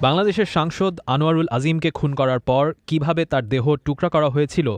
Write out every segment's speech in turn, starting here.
বাংলাদেশের সাংসদ আনোয়ারুল আজিমকে খুন করার পর কীভাবে তার দেহ টুকরা করা হয়েছিল,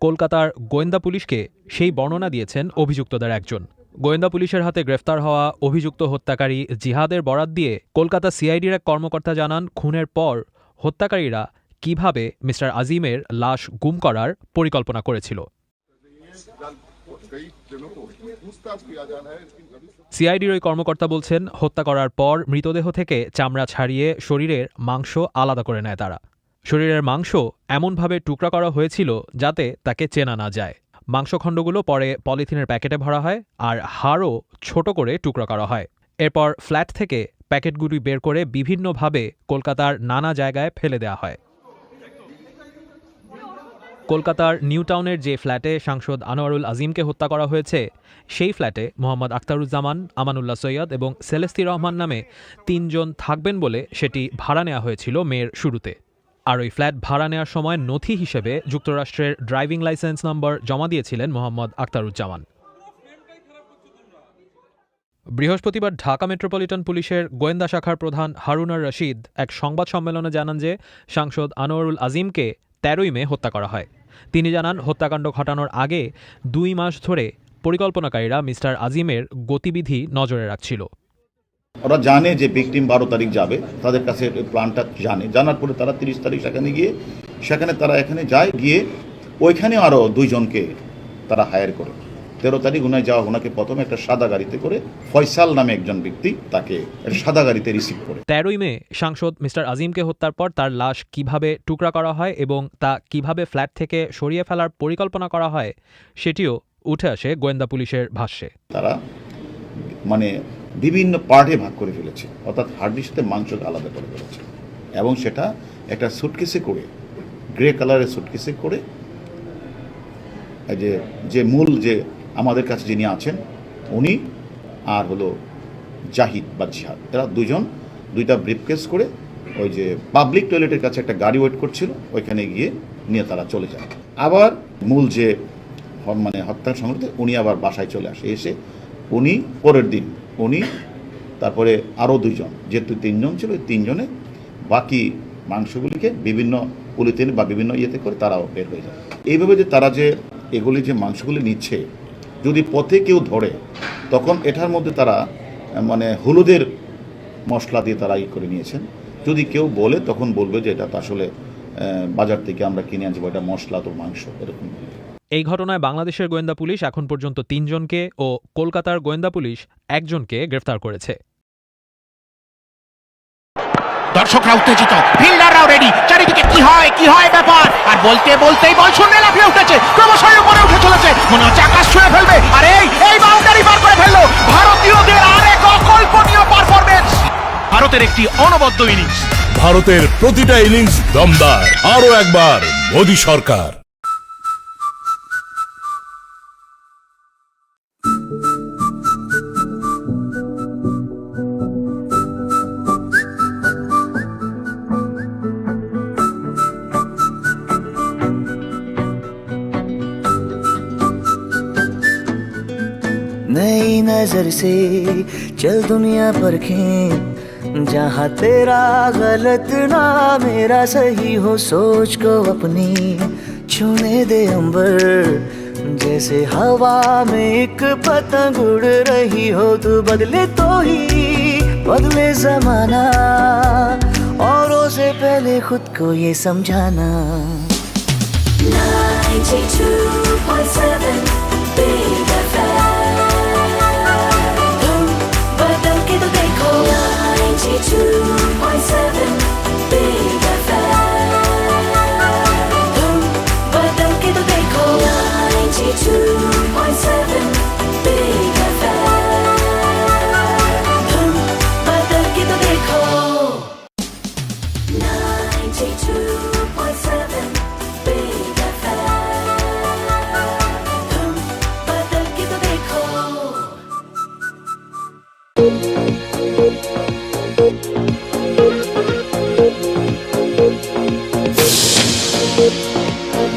কলকাতার গোয়েন্দা পুলিশকে সেই বর্ণনা দিয়েছেন অভিযুক্তদের একজন। গোয়েন্দা পুলিশের হাতে গ্রেফতার হওয়া অভিযুক্ত হত্যাকারী জিহাদের বরাত দিয়ে কলকাতা সিআইডির এক কর্মকর্তা জানান, খুনের পর হত্যাকারীরা কীভাবে মিস্টার আজিমের লাশ গুম করার পরিকল্পনা করেছিল। সিআইডির ওই কর্মকর্তা বলছেন, হত্যা করার পর মৃতদেহ থেকে চামড়া ছাড়িয়ে শরীরের মাংস আলাদা করে নেয় তারা। শরীরের মাংস এমনভাবে টুকরা করা হয়েছিল যাতে তাকে চেনা না যায়। মাংসখণ্ডগুলো পরে পলিথিনের প্যাকেটে ভরা হয় আর হাড়ও ছোট করে টুকরা করা হয়। এরপর ফ্ল্যাট থেকে প্যাকেটগুলি বের করে বিভিন্নভাবে কলকাতার নানা জায়গায় ফেলে দেওয়া হয়। কলকাতার নিউ টাউনের যে ফ্ল্যাটে সাংসদ আনোয়ারুল আজিমকে হত্যা করা হয়েছে, সেই ফ্ল্যাটে মোহাম্মদ আখতারুজ্জামান, আমানুল্লাহ সৈয়দ এবং সেলেস্তি রহমান নামে তিনজন থাকবেন বলে সেটি ভাড়া নেওয়া হয়েছিল মেয়ের শুরুতে। আর ওই ফ্ল্যাট ভাড়া নেওয়ার সময় নথি হিসেবে যুক্তরাষ্ট্রের ড্রাইভিং লাইসেন্স নম্বর জমা দিয়েছিলেন মোহাম্মদ আখতারুজ্জামান। বৃহস্পতিবার ঢাকা মেট্রোপলিটন পুলিশের গোয়েন্দা শাখার প্রধান হারুনার রশিদ এক সংবাদ সম্মেলনে জানান যে সাংসদ আনোয়ারুল আজিমকে তেরোই মে হত্যা করা হয়। তিনি জানান, হত্যাকাণ্ড ঘটানোর আগে দুই মাস ধরে পরিকল্পনাকারীরা মিস্টার আজিমের গতিবিধি নজরে রাখছিল। ওরা জানে যে ভিকটিম বারো তারিখ যাবে, তাদের কাছে প্ল্যানটা জানে। জানার পরে তারা তিরিশ তারিখ সেখানে গিয়ে, সেখানে তারা এখানে যায়, গিয়ে ওইখানে আরও দুইজনকে তারা হায়ার করে। তেরো তারিখ উনায় যাওয়া ওনাকে প্রথমে একটা সাদা গাড়িতে করে ফয়সাল নামে একজন ব্যক্তি তাকে সাদা গাড়িতে রিসিভ করে। তেরোই মে সাংসদ মিস্টার আজিমকে হত্যার পর তার লাশ কীভাবে টুকরা করা হয় এবং তা কীভাবে ফ্ল্যাট থেকে সরিয়ে ফেলার পরিকল্পনা করা হয় সেটিও উঠে আসে গোয়েন্দা পুলিশের ভাষ্যে। তারা মানে বিভিন্ন পার্টে ভাগ করে ফেলেছে অর্থাৎ হাড্ডির সাথে মাংসকে আলাদা করে ফেলেছে এবং সেটা একটা সুটকেসে করে গ্রে কালারের সুটকেসে করে যে যে মূল যে আমাদের কাছে যিনি আছেন, উনি আর হলো জাহিদ বা জিহাদ। এরা দুজন, দুইটা ব্রিফকেস করে ওই যে পাবলিক টয়লেটের কাছে একটা গাড়ি ওয়েট করছিল, ওইখানে গিয়ে নিয়ে তারা চলে যায়। আবার মূল যে মানে হত্যার সংগঠন উনি আবার বাসায় চলে আসে। এসে উনি, পরের দিন উনি, তারপরে আরও দুইজন, যেহেতু তিনজন ছিল, ওই তিনজনে বাকি মাংসগুলিকে বিভিন্ন পলিথিন বা বিভিন্ন ইয়েতে করে তারাও বের হয়ে যায়। এইভাবে যে তারা যে এগুলি যে মাংসগুলি নিচ্ছে যদি পথে কেউ ধরে, তখন এটার মধ্যে তারা মানে হলুদের মশলা দিয়ে তারা ই করে নিয়েছেন। যদি কেউ বলে, তখন বলবে যে এটা আসলে বাজার থেকে আমরা কিনে আনছি এটা মশলা তো মাংস, এরকম এই ঘটনায় বাংলাদেশের গোয়েন্দা পুলিশ এখন পর্যন্ত তিনজনকে ও কলকাতার গোয়েন্দা পুলিশ একজনকে গ্রেফতার করেছে। দর্শকরা উত্তেজিত। ফিল্ডাররাও রেডি চারিদিকে কি হয় কি হয় ব্যাপার? আর বলতে বলতেই বল শূন্য লাফিয়ে উঠেছে। ক্রমশই উপরে উঠে চলেছে। মনে হচ্ছে আকাশ ছুঁয়ে ফেলবে। আর এই এই বাউন্ডারি পার করে ফেলল। ভারতীয়দের আর এক অকল্পনীয় পারফরমেন্স ভারতের একটি অনবদ্য ইনিংস ভারতের প্রতিটা ইনিংস দমদার। আরও একবার, মোদী সরকার। नज़र से चल दुनिया परखें जहाँ तेरा गलत ना मेरा सही हो, सोच को अपनी छूने दे अंबर। जैसे हवा में एक पतंग उड़ रही हो, तू बदले तो ही, बदले जमाना। औरों से पहले खुद को ये समझाना। 92.7